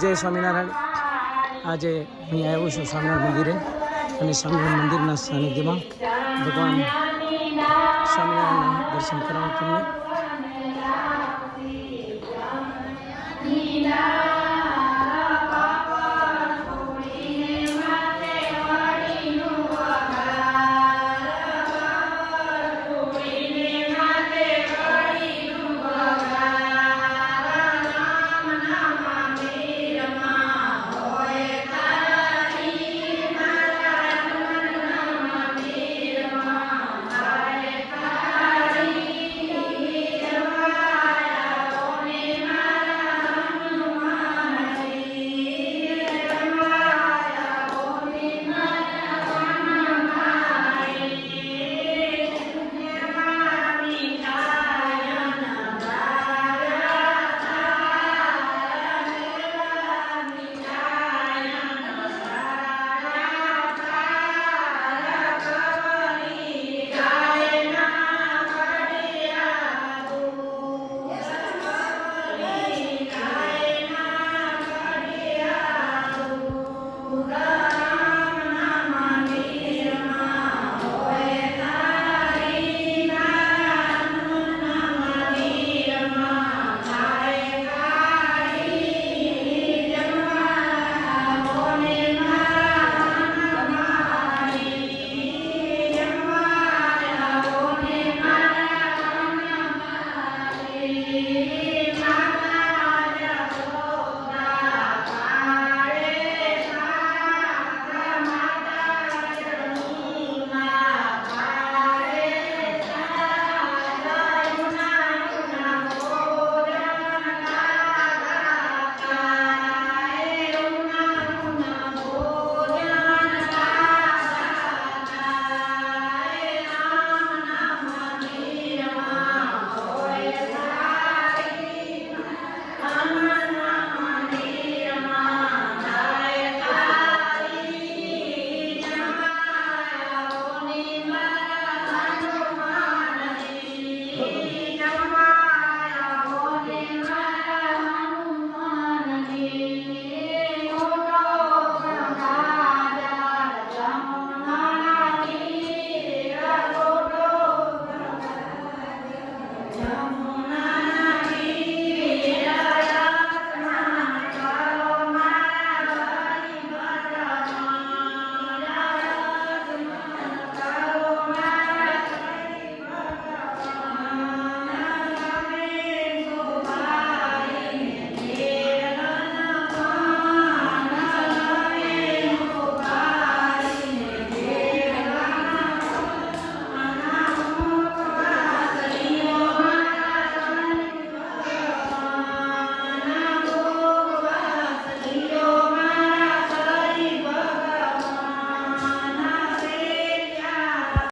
જય સ્વામિનારાયણ. આજે અહીં આવ્યો છું સ્વામિનારાયણ મંદિરે અને સ્વામિનારાયણ મંદિરના સાનિધ્યમાં ભગવાન સ્વામિનારાયણના દર્શન કરાવું તમને.